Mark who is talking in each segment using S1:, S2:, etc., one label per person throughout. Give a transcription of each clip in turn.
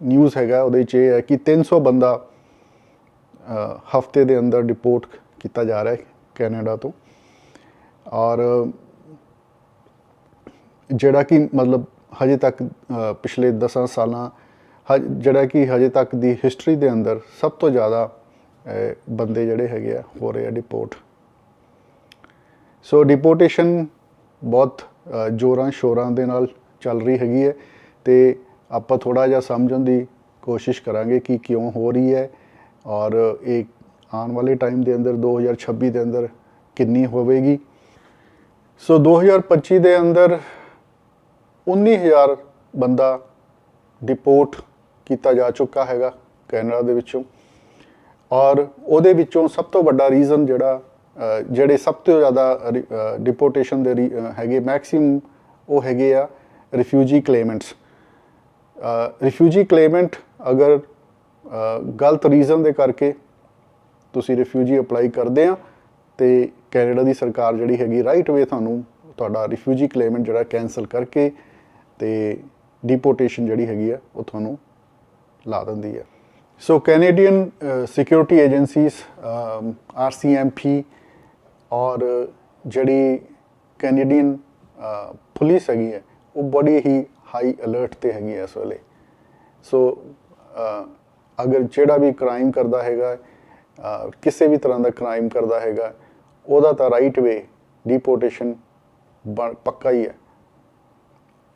S1: News ਹੈਗਾ, ਉਹਦੇ 'ਚ ਇਹ ਹੈ ਕਿ 300 ਬੰਦਾ ਹਫ਼ਤੇ ਦੇ ਅੰਦਰ ਡਿਪੋਰਟ ਕੀਤਾ ਜਾ ਰਿਹਾ ਹੈ ਕੈਨੇਡਾ ਤੋਂ। ਔਰ ਜਿਹੜਾ ਕਿ ਮਤਲਬ ਹਜੇ ਤੱਕ ਪਿਛਲੇ 10 ਸਾਲਾਂ ਹਜ- ਜਿਹੜਾ ਕਿ ਹਜੇ ਤੱਕ ਦੀ ਹਿਸਟਰੀ ਦੇ ਅੰਦਰ ਸਭ ਤੋਂ ਜ਼ਿਆਦਾ ਬੰਦੇ ਜਿਹੜੇ ਹੈਗੇ ਆ, ਹੋ ਰਹੇ ਆ ਡਿਪੋਰਟ ਸੋ ਡਿਪੋਰਟੇਸ਼ਨ ਬਹੁਤ ਜੋਰਾਂ ਸ਼ੋਰਾਂ ਦੇ ਨਾਲ ਚੱਲ ਰਹੀ ਹੈਗੀ ਹੈ ਤੇ ਆਪਾਂ ਥੋੜਾ ਜਿਹਾ ਸਮਝਣ ਦੀ ਕੋਸ਼ਿਸ਼ ਕਰਾਂਗੇ ਕਿ ਕਿਉਂ ਹੋ ਰਹੀ ਹੈ ਔਰ ਇਹ ਆਉਣ ਵਾਲੇ ਟਾਈਮ ਦੇ ਅੰਦਰ 2026 ਦੇ ਅੰਦਰ ਕਿੰਨੀ ਹੋਵੇਗੀ। ਸੋ 2025 ਦੇ ਅੰਦਰ 19000 ਬੰਦਾ ਡਿਪੋਰਟ ਕੀਤਾ ਜਾ ਚੁੱਕਾ ਹੈਗਾ ਕੈਨੇਡਾ ਦੇ ਵਿੱਚੋਂ ਔਰ ਉਹਦੇ ਵਿੱਚੋਂ ਸਭ ਤੋਂ ਵੱਡਾ ਰੀਜ਼ਨ ਜਿਹੜਾ ਜਿਹੜੇ ਸਭ ਤੋਂ ਜ਼ਿਆਦਾ ਡਿਪੋਰਟੇਸ਼ਨ ਦੇ ਰੀ- ਹੈਗੇ ਮੈਕਸਿਮਮ ਉਹ ਹੈਗੇ ਆ ਰਿਫਿਊਜੀ ਕਲੇਮੈਂਟਸ ਰਿਫਿਊਜੀ ਕਲੇਮੈਂਟ ਅਗਰ ਗਲਤ ਰੀਜ਼ਨ ਦੇ ਕਰਕੇ ਤੁਸੀਂ ਰਿਫਿਊਜੀ ਅਪਲਾਈ ਕਰਦੇ ਆ, ਤੇ ਕੈਨੇਡਾ ਦੀ ਸਰਕਾਰ ਜਿਹੜੀ ਹੈਗੀ ਰਾਈਟ ਵੇ ਤੁਹਾਨੂੰ ਤੁਹਾਡਾ ਰਿਫਿਊਜੀ ਕਲੇਮੈਂਟ ਜਿਹੜਾ ਕੈਨਸਲ ਕਰਕੇ ਤੇ ਡਿਪੋਰਟੇਸ਼ਨ ਜਿਹੜੀ ਹੈਗੀ ਆ, ਉਹ ਤੁਹਾਨੂੰ ਲਾ ਦਿੰਦੀ ਹੈ so Canadian security agencies RCMP ਔਰ ਜਿਹੜੀ ਕੈਨੇਡੀਅਨ ਪੁਲਿਸ ਹੈਗੀ ਹੈ, ਉਹ ਬੜੀ ਹੀ ਹਾਈ ਅਲਰਟ ਤੇ ਹੈਗੀ ਹੈ ਇਸ ਵੇਲੇ। ਸੋ ਅਗਰ ਜਿਹੜਾ ਵੀ ਕ੍ਰਾਈਮ ਕਰਦਾ ਹੈਗਾ ਕਿਸੇ ਵੀ ਤਰ੍ਹਾਂ ਦਾ ਕ੍ਰਾਈਮ ਕਰਦਾ ਹੈਗਾ, ਉਹਦਾ ਤਾਂ ਰਾਈਟ ਵੇ ਡਿਪੋਰਟੇਸ਼ਨ ਪੱਕਾ ਹੀ ਹੈ।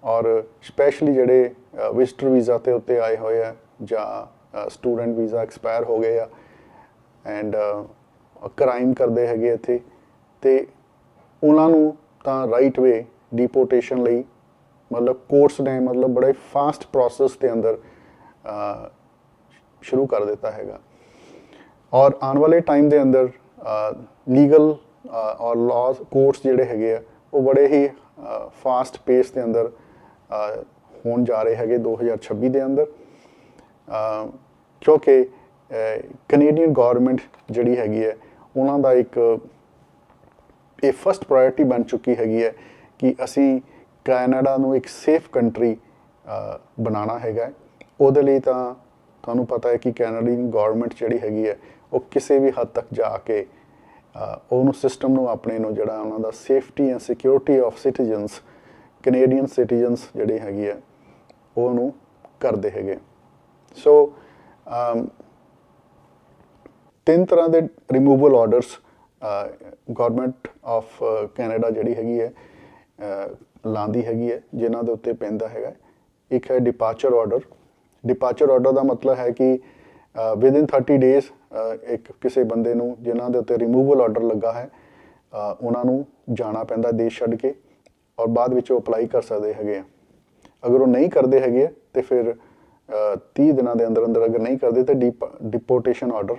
S1: ਔਰ ਸਪੈਸ਼ਲੀ ਜਿਹੜੇ ਵਿਜ਼ਟਰ ਵੀਜ਼ਾ ਤੇ ਉੱਤੇ ਆਏ ਹੋਏ ਆ, ਜਾਂ ਸਟੂਡੈਂਟ ਵੀਜ਼ਾ ਐਕਸਪਾਇਰ ਹੋ ਗਏ ਆ ਐਂਡ ਕ੍ਰਾਈਮ ਕਰਦੇ ਹੈਗੇ ਇੱਥੇ, ਤੇ ਉਹਨਾਂ ਨੂੰ ਤਾਂ ਰਾਈਟ ਵੇ ਡਿਪੋਰਟੇਸ਼ਨ ਲਈ ਮਤਲਬ ਕੋਰਟਸ ਨੇ ਮਤਲਬ ਬੜੇ ਫਾਸਟ ਪ੍ਰੋਸੈਸ ਦੇ ਅੰਦਰ ਸ਼ੁਰੂ ਕਰ ਦਿੱਤਾ ਹੈਗਾ। ਔਰ ਆਉਣ ਵਾਲੇ ਟਾਈਮ ਦੇ ਅੰਦਰ ਲੀਗਲ ਔਰ ਲਾਜ਼ ਕੋਰਟਸ ਜਿਹੜੇ ਹੈਗੇ ਆ, ਉਹ ਬੜੇ ਹੀ ਫਾਸਟ ਪੇਸ ਦੇ ਅੰਦਰ ਹੋਣ ਜਾ ਰਹੇ ਹੈਗੇ 2026 ਦੇ ਅੰਦਰ। ਕਿਉਂਕਿ ਕੈਨੇਡੀਅਨ ਗਵਰਨਮੈਂਟ ਜਿਹੜੀ ਹੈਗੀ ਹੈ, ਉਹਨਾਂ ਦਾ ਇੱਕ, ਇਹ ਫਸਟ ਪ੍ਰਾਇੋਰਟੀ ਬਣ ਚੁੱਕੀ ਹੈਗੀ ਹੈ ਕਿ ਅਸੀਂ ਕੈਨੇਡਾ ਨੂੰ ਇੱਕ ਸੇਫ ਕੰਟਰੀ ਬਣਾਉਣਾ ਹੈਗਾ ਉਹਦੇ ਲਈ ਤਾਂ ਤੁਹਾਨੂੰ ਪਤਾ ਹੈ ਕਿ ਕੈਨੇਡੀਅਨ ਗਵਰਨਮੈਂਟ ਜਿਹੜੀ ਹੈਗੀ ਹੈ, ਉਹ ਕਿਸੇ ਵੀ ਹੱਦ ਤੱਕ ਜਾ ਕੇ ਉਹਨੂੰ ਸਿਸਟਮ ਨੂੰ ਆਪਣੇ ਨੂੰ ਜਿਹੜਾ ਉਹਨਾਂ ਦਾ safety and security of citizens Canadian citizens ਜਿਹੜੇ ਹੈਗੇ ਹੈ, ਉਹਨੂੰ ਕਰਦੇ ਹੈਗੇ। ਸੋ ਤਿੰਨ ਤਰ੍ਹਾਂ ਦੇ removal orders government of Canada ਜਿਹੜੀ ਹੈਗੀ ਹੈ ਲਾਂਦੀ ਹੈਗੀ ਹੈ ਜਿਨ੍ਹਾਂ ਦੇ ਉੱਤੇ ਪੈਂਦਾ ਹੈਗਾ ਇੱਕ ਹੈ ਡਿਪਾਰਚਰ ਆਰਡਰ ਡਿਪਾਰਚਰ ਆਰਡਰ ਦਾ ਮਤਲਬ ਹੈ ਕਿ ਵਿਦ ਇਨ 30 ਡੇਜ਼ ਇੱਕ ਕਿਸੇ ਬੰਦੇ ਨੂੰ ਜਿਨ੍ਹਾਂ ਦੇ ਉੱਤੇ ਰਿਮੂਵਲ ਆਰਡਰ ਲੱਗਾ ਹੈ ਉਹਨਾਂ ਨੂੰ ਜਾਣਾ ਪੈਂਦਾ ਦੇਸ਼ ਛੱਡ ਕੇ ਔਰ ਬਾਅਦ ਵਿੱਚ ਉਹ ਅਪਲਾਈ ਕਰ ਸਕਦੇ ਹੈਗੇ ਆ। ਅਗਰ ਉਹ ਨਹੀਂ ਕਰਦੇ ਹੈਗੇ ਆ, ਤੇ ਫਿਰ ਅ, 30 ਦਿਨਾਂ ਦੇ ਅੰਦਰ ਅੰਦਰ ਅਗਰ ਨਹੀਂ ਕਰਦੇ ਤਾਂ ਡਿਪੋਰਟੇਸ਼ਨ ਆਰਡਰ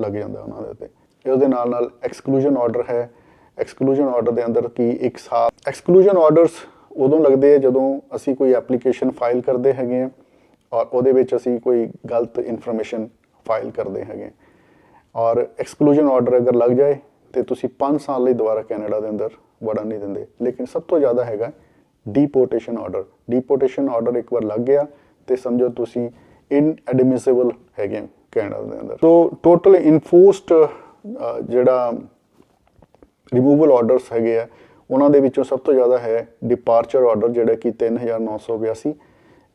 S1: ਲੱਗ ਜਾਂਦਾ ਉਹਨਾਂ ਦੇ ਉੱਤੇ। ਇਹ ਉਹਦੇ ਨਾਲ ਨਾਲ ਐਕਸਕਲੂਜਨ ਆਰਡਰ ਹੈ ਐਕਸਕਲੂਜਨ ਆਰਡਰ ਦੇ ਅੰਦਰ ਕੀ ਇੱਕ ਸਾਲ ਐਕਸਕਲੂਜਨ ਆਰਡਰਸ ਉਦੋਂ ਲੱਗਦੇ ਆ ਜਦੋਂ ਅਸੀਂ ਕੋਈ ਐਪਲੀਕੇਸ਼ਨ ਫਾਈਲ ਕਰਦੇ ਹੈਗੇ ਆ ਔਰ ਉਹਦੇ ਵਿੱਚ ਅਸੀਂ ਕੋਈ ਗਲਤ ਇਨਫੋਰਮੇਸ਼ਨ ਫਾਈਲ ਕਰਦੇ ਹੈਗੇ ਔਰ ਐਕਸਕਲੂਜਨ ਆਰਡਰ ਅਗਰ ਲੱਗ ਜਾਏ ਤੇ ਤੁਸੀਂ 5 ਸਾਲ ਲਈ ਦੁਬਾਰਾ ਕੈਨੇਡਾ ਦੇ ਅੰਦਰ ਵੜਨ ਨਹੀਂ ਦਿੰਦੇ। ਲੇਕਿਨ ਸਭ ਤੋਂ ਜ਼ਿਆਦਾ ਹੈਗਾ ਡੀਪੋਰਟੇਸ਼ਨ ਆਰਡਰ ਡੀਪੋਰਟੇਸ਼ਨ ਆਰਡਰ ਇੱਕ ਵਾਰ ਲੱਗ ਗਿਆ ਤੇ ਸਮਝੋ ਤੁਸੀਂ ਇਨਐਡਮਿਸਿਬਲ ਹੈਗੇ ਕੈਨੇਡਾ ਦੇ ਅੰਦਰ। ਸੋ ਟੋਟਲ ਇਨਫੋਰਸਡ ਜਿਹੜਾ ਰਿਮੂਵਲ ਆਰਡਰਸ ਹੈਗੇ ਆ ਉਹਨਾਂ ਦੇ ਵਿੱਚੋਂ ਸਭ ਤੋਂ ਜ਼ਿਆਦਾ ਹੈ ਡਿਪਾਰਚਰ ਆਰਡਰ ਜਿਹੜਾ ਕਿ 3982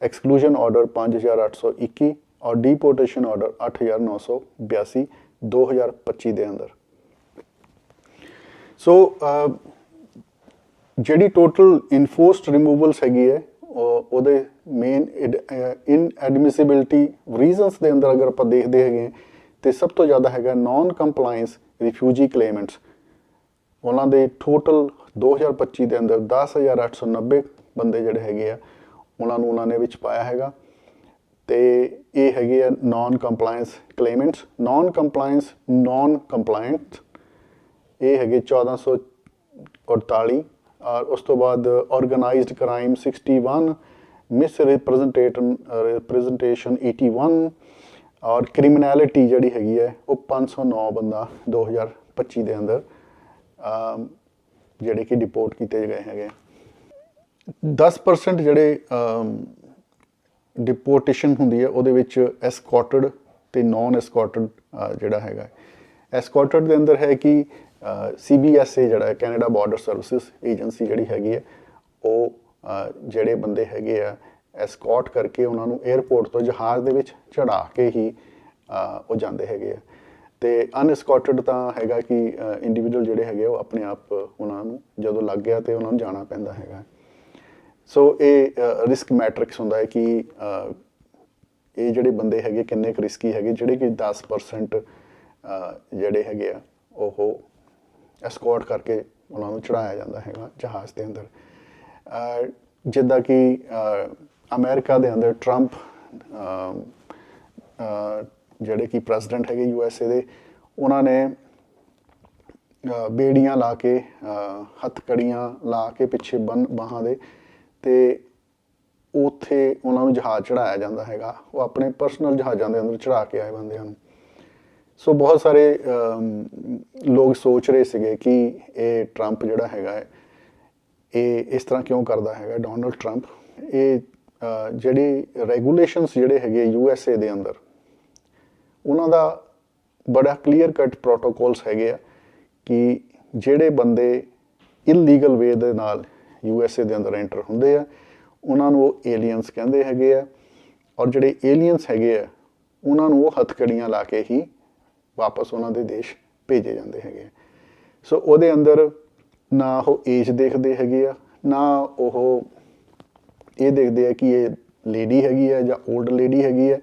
S1: ਐਕਸਕਲੂਜਨ ਆਰਡਰ 5821 ਔਰ ਡੀਪੋਰਟੇਸ਼ਨ ਆਰਡਰ 8982 2025 ਦੇ ਅੰਦਰ। ਸੋ ਜਿਹੜੀ ਟੋਟਲ ਇਨਫੋਰਸਡ ਰਿਮੂਵਲਸ ਹੈਗੀ ਹੈ ਉਹਦੇ ਮੇਨ ਇਨ ਇਨਐਡਮਿਸਿਬਿਲਟੀ ਰੀਜ਼ਨਸ ਦੇ ਅੰਦਰ ਅਗਰ ਆਪਾਂ ਦੇਖਦੇ ਹੈਗੇ ਹਾਂ, ਤੇ ਸਭ ਤੋਂ ਜ਼ਿਆਦਾ ਹੈਗਾ ਨਾਨ ਕੰਪਲਾਈਂਸ ਰਿਫਿਊਜੀ ਕਲੇਮੈਂਟਸ ਉਹਨਾਂ ਦੇ ਟੋਟਲ 2025 ਦੇ ਅੰਦਰ 10890 ਬੰਦੇ ਜਿਹੜੇ ਹੈਗੇ ਆ, ਉਹਨਾਂ ਨੂੰ ਉਹਨਾਂ ਨੇ ਵਿੱਚ ਪਾਇਆ ਹੈਗਾ। ਤੇ ਇਹ ਹੈਗੇ ਆ non compliance claimants non compliance non compliant ਇਹ ਹੈਗੇ 1448 ਔਰ ਉਸ ਤੋਂ ਬਾਅਦ organised crime 61 misrepresentation representation 81 ਔਰ ਕ੍ਰਿਮੀਨੈਲਿਟੀ ਜਿਹੜੀ ਹੈਗੀ ਹੈ ਉਹ 509 ਬੰਦਾ 2025 ਦੇ ਅੰਦਰ। ਜਿਹੜੇ ਕਿ ਡਿਪੋਰਟ ਕੀਤੇ ਗਏ ਹੈਗੇ। 10% ਜਿਹੜੇ ਡਿਪੋਰਟੇਸ਼ਨ ਹੁੰਦੀ ਹੈ, ਉਹਦੇ ਵਿੱਚ ਐਸਕੋਰਟਡ ਤੇ ਨਾਨ ਐਸਕੋਰਟਡ ਜਿਹੜਾ ਹੈਗਾ। ਐਸਕੋਰਟਡ ਦੇ ਅੰਦਰ ਹੈ ਕਿ ਸੀਬੀਐਸਏ ਜਿਹੜਾ ਹੈ ਕੈਨੇਡਾ ਬਾਰਡਰ ਸਰਵਿਸਿਜ਼ ਏਜੰਸੀ ਜਿਹੜੀ ਹੈਗੀ ਹੈ, ਉਹ ਜਿਹੜੇ ਬੰਦੇ ਹੈਗੇ ਆ ਐਸਕੋਰਟ ਕਰਕੇ ਉਹਨਾਂ ਨੂੰ 에어ਪੋਰਟ ਤੋਂ ਜਹਾਜ਼ ਦੇ ਵਿੱਚ ਚੜਾ ਕੇ ਹੀ ਉਹ ਜਾਂਦੇ ਹੈਗੇ ਆ। ਤੇ ਅਨਸਕੌਟਡ ਤਾਂ ਹੈਗਾ ਕਿ ਇੰਡੀਵਿਜੂਅਲ ਜਿਹੜੇ ਹੈਗੇ ਉਹ ਆਪਣੇ ਆਪ ਉਹਨਾਂ ਨੂੰ ਜਦੋਂ ਲੱਗ ਗਿਆ ਤੇ ਉਹਨਾਂ ਨੂੰ ਜਾਣਾ ਪੈਂਦਾ ਹੈਗਾ। ਸੋ ਇਹ ਰਿਸਕ ਮੈਟ੍ਰਿਕਸ ਹੁੰਦਾ ਹੈ ਕਿ ਇਹ ਜਿਹੜੇ ਬੰਦੇ ਹੈਗੇ, ਕਿੰਨੇ ਰਿਸਕੀ ਹੈਗੇ, ਜਿਹੜੇ ਕਿ 10% ਜਿਹੜੇ ਹੈਗੇ ਆ, ਉਹ ਐਸਕੋਟ ਕਰਕੇ ਉਹਨਾਂ ਨੂੰ ਚੜਾਇਆ ਜਾਂਦਾ ਹੈਗਾ ਜਹਾਜ਼ ਦੇ ਅੰਦਰ। ਜਿੱਦਾਂ ਕਿ ਅਮਰੀਕਾ ਦੇ ਅੰਦਰ ਟਰੰਪ ਜਿਹੜੇ ਕਿ ਪ੍ਰੈਜ਼ੀਡੈਂਟ ਹੈਗੇ ਯੂ ਐਸ ਏ ਦੇ, ਉਹਨਾਂ ਨੇ ਬੇੜੀਆਂ ਲਾ ਕੇ ਹੱਥ ਕੜੀਆਂ ਲਾ ਕੇ ਪਿੱਛੇ ਬੰਨ ਬਾਹਾਂ ਦੇ ਤੇ ਉੱਥੇ ਉਹਨਾਂ ਨੂੰ ਜਹਾਜ਼ ਚੜਾਇਆ ਜਾਂਦਾ ਹੈਗਾ। ਉਹ ਆਪਣੇ ਪਰਸਨਲ ਜਹਾਜ਼ਾਂ ਦੇ ਅੰਦਰ ਚੜਾ ਕੇ ਆਏ ਬੰਦਿਆਂ ਨੂੰ ਸੋ ਬਹੁਤ ਸਾਰੇ ਲੋਕ ਸੋਚ ਰਹੇ ਸੀਗੇ ਕਿ ਇਹ ਟਰੰਪ ਜਿਹੜਾ ਹੈਗਾ ਹੈ, ਇਹ ਇਸ ਤਰ੍ਹਾਂ ਕਿਉਂ ਕਰਦਾ ਹੈਗਾ ਡੋਨਲਡ ਟਰੰਪ? ਇਹ ਜਿਹੜੀ ਰੈਗੂਲੇਸ਼ਨਸ ਜਿਹੜੇ ਹੈਗੇ ਯੂ ਐਸ ਏ ਦੇ ਅੰਦਰ ਉਹਨਾਂ ਦਾ ਬੜਾ ਕਲੀਅਰ ਕੱਟ ਪ੍ਰੋਟੋਕੋਲਸ ਹੈਗੇ ਆ ਕਿ ਜਿਹੜੇ ਬੰਦੇ ਇਲੀਗਲ ਵੇ ਦੇ ਨਾਲ ਯੂ ਐਸ ਏ ਦੇ ਅੰਦਰ ਐਂਟਰ ਹੁੰਦੇ ਆ, ਉਹਨਾਂ ਨੂੰ ਉਹ ਏਲੀਅਨਸ ਕਹਿੰਦੇ ਹੈਗੇ ਆ ਔਰ ਜਿਹੜੇ ਏਲੀਅਨਸ ਹੈਗੇ ਆ, ਉਹਨਾਂ ਨੂੰ ਉਹ ਹੱਥਕੜੀਆਂ ਲਾ ਕੇ ਹੀ ਵਾਪਸ ਉਹਨਾਂ ਦੇ ਦੇਸ਼ ਭੇਜੇ ਜਾਂਦੇ ਹੈਗੇ ਆ। ਸੋ ਉਹਦੇ ਅੰਦਰ ਨਾ ਉਹ ਏਜ ਦੇਖਦੇ ਹੈਗੇ ਆ, ਨਾ ਉਹ ਇਹ ਦੇਖਦੇ ਆ ਕਿ ਇਹ ਲੇਡੀ ਹੈਗੀ ਹੈ ਜਾਂ 올ਡ ਲੇਡੀ ਹੈਗੀ ਹੈ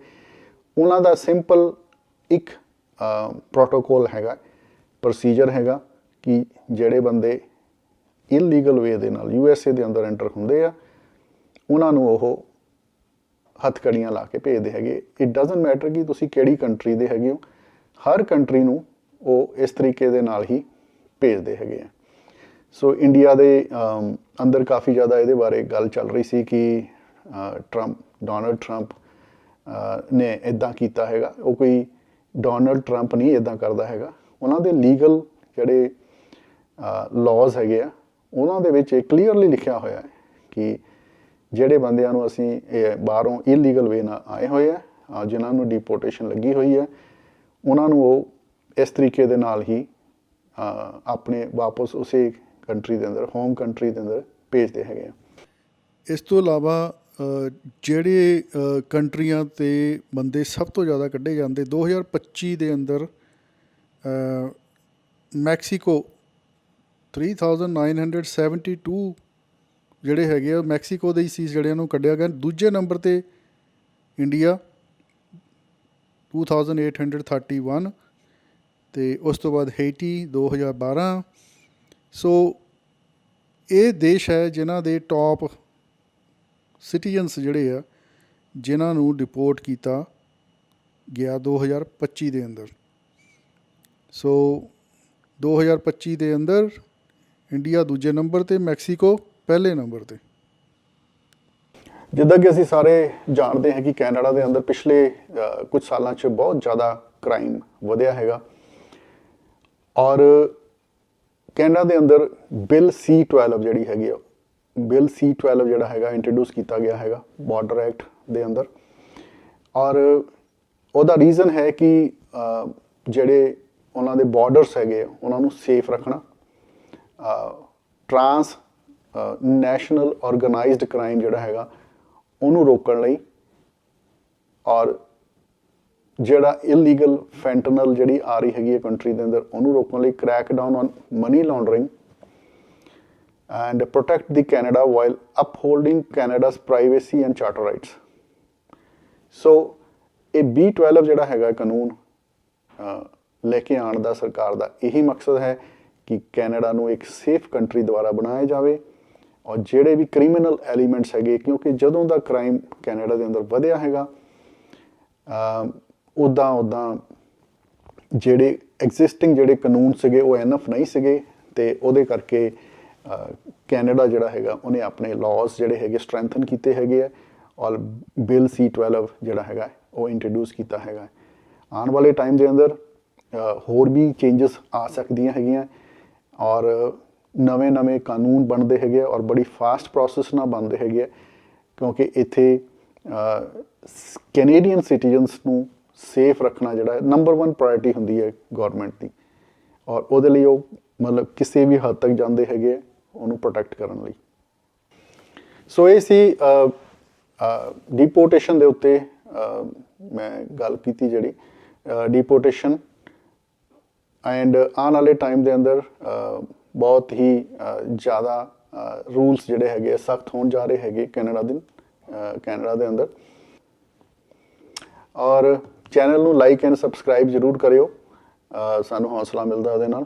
S1: ਉਹਨਾਂ ਦਾ ਸਿੰਪਲ ਇੱਕ ਪ੍ਰੋਟੋਕੋਲ ਹੈਗਾ ਪ੍ਰੋਸੀਜਰ ਹੈਗਾ ਕਿ ਜਿਹੜੇ ਬੰਦੇ ਇਲੀਗਲ ਵੇ ਦੇ ਨਾਲ ਯੂ ਐਸ ਏ ਦੇ ਅੰਦਰ ਐਂਟਰ ਹੁੰਦੇ ਆ, ਉਹਨਾਂ ਨੂੰ ਉਹ ਹੱਥਕੜੀਆਂ ਲਾ ਕੇ ਭੇਜਦੇ ਹੈਗੇ। ਇਟ ਡਸਨਟ ਮੈਟਰ ਕਿ ਤੁਸੀਂ ਕਿਹੜੀ ਕੰਟਰੀ ਦੇ ਹੈਗੇ ਹੋ, ਹਰ ਕੰਟਰੀ ਨੂੰ ਉਹ ਇਸ ਤਰੀਕੇ ਦੇ ਨਾਲ ਹੀ ਭੇਜਦੇ ਹੈਗੇ ਆ। ਸੋ ਇੰਡੀਆ ਦੇ ਅੰਦਰ ਕਾਫੀ ਜ਼ਿਆਦਾ ਇਹਦੇ ਬਾਰੇ ਗੱਲ ਚੱਲ ਰਹੀ ਸੀ ਕਿ ਟਰੰਪ ਡੋਨਲਡ ਟਰੰਪ ਨੇ ਇਦਾਂ ਕੀਤਾ ਹੈਗਾ। ਉਹ ਕੋਈ ਡੋਨਲਡ ਟਰੰਪ ਨਹੀਂ ਇਦਾਂ ਕਰਦਾ ਹੈਗਾ। ਉਹਨਾਂ ਦੇ ਲੀਗਲ ਜਿਹੜੇ ਲਾਜ਼ ਹੈਗੇ ਆ, ਉਹਨਾਂ ਦੇ ਵਿੱਚ ਇਹ ਕਲੀਅਰਲੀ ਲਿਖਿਆ ਹੋਇਆ ਹੈ ਕਿ ਜਿਹੜੇ ਬੰਦਿਆਂ ਨੂੰ ਅਸੀਂ ਇਹ ਬਾਹਰੋਂ ਇਲੀਗਲ ਵੇ ਨਾਲ ਆਏ ਹੋਏ ਆ ਜਿਨ੍ਹਾਂ ਨੂੰ ਡਿਪੋਰਟੇਸ਼ਨ ਲੱਗੀ ਹੋਈ ਹੈ, ਉਹਨਾਂ ਨੂੰ ਉਹ ਇਸ ਤਰੀਕੇ ਦੇ ਨਾਲ ਹੀ ਆਪਣੇ ਵਾਪਸ ਉਸੇ ਕੰਟਰੀ ਦੇ ਅੰਦਰ ਹੋਮ ਕੰਟਰੀ ਦੇ ਅੰਦਰ ਭੇਜਦੇ ਹੈਗੇ ਆ।
S2: ਇਸ ਤੋਂ ਇਲਾਵਾ ਜਿਹੜੇ ਕੰਟਰੀਆਂ ਤੇ ਬੰਦੇ ਸਭ ਤੋਂ ਜ਼ਿਆਦਾ ਕੱਢੇ ਜਾਂਦੇ 2025 ਦੇ ਅੰਦਰ ਅ, ਮੈਕਸੀਕੋ 3972 ਜਿਹੜੇ ਹੈਗੇ ਆ ਮੈਕਸੀਕੋ ਦੇ ਹੀ ਸੀ ਜਿਹੜਿਆਂ ਨੂੰ ਕੱਢਿਆ ਗਿਆ। ਦੂਜੇ ਨੰਬਰ ਤੇ ਇੰਡੀਆ 2831 ਤੇ ਉਸ ਤੋਂ ਬਾਅਦ ਹੇਟੀ 2012 ਸੋ ਇਹ ਦੇਸ਼ ਹੈ ਜਿਨ੍ਹਾਂ ਦੇ ਟੌਪ ਸਿਟੀਜ਼ਨਸ ਜਿਹੜੇ ਆ ਜਿਨ੍ਹਾਂ ਨੂੰ ਡਿਪੋਰਟ ਕੀਤਾ ਗਿਆ 2025 ਦੇ ਅੰਦਰ। ਸੋ 2025 ਦੇ ਅੰਦਰ ਇੰਡੀਆ ਦੂਜੇ ਨੰਬਰ ਤੇ ਮੈਕਸੀਕੋ ਪਹਿਲੇ ਨੰਬਰ ਤੇ।
S1: ਜਿੱਦਾਂ ਕਿ ਅਸੀਂ ਸਾਰੇ ਜਾਣਦੇ ਹਾਂ ਕਿ ਕੈਨੇਡਾ ਦੇ ਅੰਦਰ ਪਿਛਲੇ ਅ, ਕੁਝ ਸਾਲਾਂ 'ਚ ਬਹੁਤ ਜ਼ਿਆਦਾ ਕ੍ਰਾਈਮ ਵਧਿਆ ਹੈਗਾ। ਔਰ ਕੈਨੇਡਾ ਦੇ ਅੰਦਰ ਬਿੱਲ C12 ਜਿਹੜੀ ਹੈਗੀ ਆ ਬਿੱਲ C12 ਜਿਹੜਾ ਹੈਗਾ ਇੰਟਰੋਡਿਊਸ ਕੀਤਾ ਗਿਆ ਹੈਗਾ ਬਾਰਡਰ ਐਕਟ ਦੇ ਅੰਦਰ। ਔਰ ਉਹਦਾ ਰੀਜ਼ਨ ਹੈ ਕਿ ਜਿਹੜੇ ਉਹਨਾਂ ਦੇ ਬਾਰਡਰਸ ਹੈਗੇ ਉਹਨਾਂ ਨੂੰ ਸੇਫ ਰੱਖਣਾ ਟਰਾਂਸ ਨੈਸ਼ਨਲ ਆਰਗੇਨਾਈਜ਼ਡ ਕ੍ਰਾਈਮ ਜਿਹੜਾ ਹੈਗਾ, ਉਹਨੂੰ ਰੋਕਣ ਲਈ ਔਰ ਜਿਹੜਾ ਇਲੀਗਲ ਫੈਂਟਨਲ ਜਿਹੜੀ ਆ ਰਹੀ ਹੈਗੀ ਹੈ ਕੰਟਰੀ ਦੇ ਅੰਦਰ, ਉਹਨੂੰ ਰੋਕਣ ਲਈ crack down on money laundering and protect the Canada while upholding Canada's privacy and charter rights so ਇਹ B12 ਜਿਹੜਾ ਹੈਗਾ ਕਾਨੂੰਨ ਲੈ ਕੇ ਆਉਣ ਦਾ ਸਰਕਾਰ ਦਾ ਇਹੀ ਮਕਸਦ ਹੈ ਕਿ ਕੈਨੇਡਾ ਨੂੰ ਇੱਕ ਸੇਫ ਕੰਟਰੀ ਦੁਆਰਾ ਬਣਾਇਆ ਜਾਵੇ ਔਰ ਜਿਹੜੇ ਵੀ ਕ੍ਰਿਮੀਨਲ ਐਲੀਮੈਂਟਸ ਹੈਗੇ, ਕਿਉਂਕਿ ਜਦੋਂ ਦਾ ਕ੍ਰਾਈਮ ਕੈਨੇਡਾ ਦੇ ਅੰਦਰ ਵਧਿਆ ਹੈਗਾ ਉਦਾਂ ਉਦਾਂ ਜਿਹੜੇ ਐਗਜ਼ਿਸਟਿੰਗ ਜਿਹੜੇ ਕਾਨੂੰਨ ਸੀਗੇ ਉਹ ਐਨਫ ਨਹੀਂ ਸੀਗੇ ਤੇ ਉਹਦੇ ਕਰਕੇ ਕੈਨੇਡਾ ਜਿਹੜਾ ਹੈਗਾ ਉਹਨੇ ਆਪਣੇ ਲਾਜ਼ ਜਿਹੜੇ ਹੈਗੇ ਸਟਰੈਂਥਨ ਕੀਤੇ ਹੈਗੇ ਆ ਔਰ ਬਿੱਲ C12 ਜਿਹੜਾ ਹੈਗਾ ਉਹ ਇੰਟਰੋਡਿਊਸ ਕੀਤਾ ਹੈਗਾ। ਆਉਣ ਵਾਲੇ ਟਾਈਮ ਦੇ ਅੰਦਰ ਹੋਰ ਵੀ ਚੇਂਜਸ ਆ ਸਕਦੀਆਂ ਹੈਗੀਆਂ ਔਰ ਨਵੇਂ-ਨਵੇਂ ਕਾਨੂੰਨ ਬਣਦੇ ਹੈਗੇ ਔਰ ਬੜੀ ਫਾਸਟ ਪ੍ਰੋਸੈਸ ਨਾਲ ਬਣਦੇ ਹੈਗੇ ਆ ਕਿਉਂਕਿ ਇੱਥੇ ਕੈਨੇਡੀਅਨ ਸਿਟੀਜ਼ਨਸ ਨੂੰ ਸੇਫ ਰੱਖਣਾ ਜਿਹੜਾ ਹੈ ਨੰਬਰ 1 ਪ੍ਰਾਇੋਰਟੀ ਹੁੰਦੀ ਹੈ ਗਵਰਨਮੈਂਟ ਦੀ। ਔਰ ਉਹਦੇ ਲਈ ਉਹ ਮਤਲਬ ਕਿਸੇ ਵੀ ਹੱਦ ਤੱਕ ਜਾਂਦੇ ਹੈਗੇ ਆ, ਉਹਨੂੰ ਪ੍ਰੋਟੈਕਟ ਕਰਨ ਲਈ। ਸੋ ਇਹ ਸੀ ਡਿਪੋਰਟੇਸ਼ਨ ਦੇ ਉੱਤੇ ਮੈਂ ਗੱਲ ਕੀਤੀ ਜਿਹੜੀ ਡਿਪੋਰਟੇਸ਼ਨ ਐਂਡ ਆਉਣ ਵਾਲੇ ਟਾਈਮ ਦੇ ਅੰਦਰ ਬਹੁਤ ਹੀ ਜ਼ਿਆਦਾ ਰੂਲਸ ਜਿਹੜੇ ਹੈਗੇ ਸਖਤ ਹੋਣ ਜਾ ਰਹੇ ਹੈਗੇ ਕੈਨੇਡਾ ਦੇ ਕੈਨੇਡਾ ਦੇ ਅੰਦਰ। ਔਰ ਚੈਨਲ ਨੂੰ ਲਾਈਕ ਐਂਡ ਸਬਸਕ੍ਰਾਈਬ ਜ਼ਰੂਰ ਕਰਿਓ। ਸਾਨੂੰ ਹੌਸਲਾ ਮਿਲਦਾ ਉਹਦੇ ਨਾਲ।